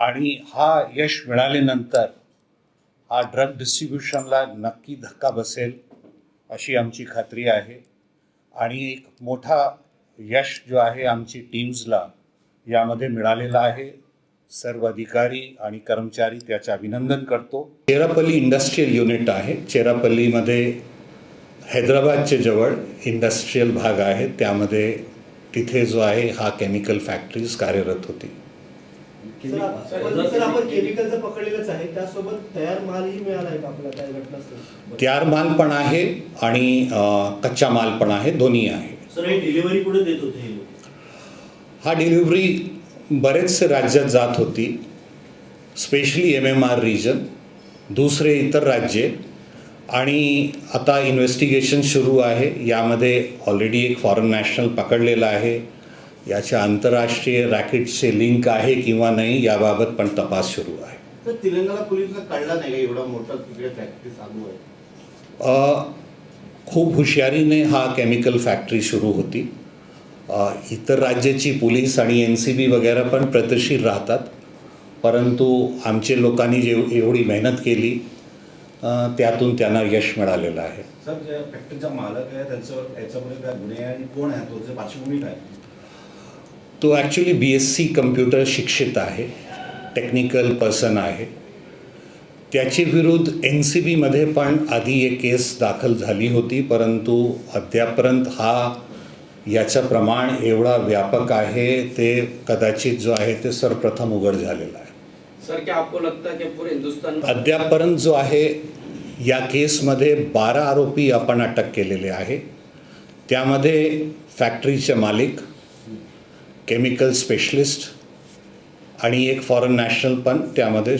आणि हा यश मिळाल्यानंतर हा ड्रग डिस्ट्रीब्युशनला नक्की धक्का बसेल अशी आमची खात्री आहे. आणि एक मोठा यश जो आहे आमची टीम्सला यामध्ये मिळालेला आहे. सर्व अधिकारी आणि कर्मचारी त्याचे अभिनंदन करतो. चेरापल्ली इंडस्ट्रीयल युनिट आहे. चेरापल्लीमध्ये हैदराबादच्या जवळ इंडस्ट्रीयल भाग आहे. त्यामध्ये तिथे जो आहे हा केमिकल फॅक्टरीज कार्यरत होती. तयार माल पण आहे आणि कच्चा माल पण आहे दोन्ही आहे. सर हे डिलिव्हरी कुठे देत होते हे लोक? हा डिलिव्हरी बरेचसे राज्यात जात होती. Specially M M R region दुसरे इतर राज्ये. आणि आता इन्व्हेस्टिगेशन सुरू आहे. यामध्ये ऑलरेडी एक फॉरेन नॅशनल पकडलेला आहे. याच्या आंतरराष्ट्रीय रॅकेटचे लिंक आहे किंवा नाही याबाबत पण तपास सुरू आहे. तर तेलंगणा पोलिसला कळला नाही एवढा मोठा तिकडे फॅक्टरी चालू आहे? खूप हुशारीने हा केमिकल फॅक्टरी सुरू होती. इतर राज्याची पोलीस आणि एन सी बी वगैरे पण प्रगतशील राहतात. परंतु आमचे लोकांनी जे एवढी मेहनत केली त्यातून त्यांना यश मिळालेलं आहे. सर फॅक्टरीचा मालक आहे त्यांचं याच्यामध्ये काय गुन्हे आहे आणि कोण आहे? तो पार्श्वभूमी काय तो actually B S C computer शिक्षित आहे टेक्निकल पर्सन आहे. त्याची विरुद्ध एन सी बीमध्ये पण आधी एक केस दाखल झाली होती परंतु अद्यापर्यंत हा याचं प्रमाण एवढा व्यापक आहे ते कदाचित जो आहे ते सर्वप्रथम उघड झालेलं आहे. सर क्या आपको लगता है कि पूरे हिंदुस्तान अद्यापर्यंत जो आहे या केसमध्ये बारा आरोपी आपण अटक केलेले आहे. त्यामध्ये फॅक्टरीचे मालिक केमिकल स्पेशलिस्ट आणि एक फॉरेन नॅशनल पण त्यामध्ये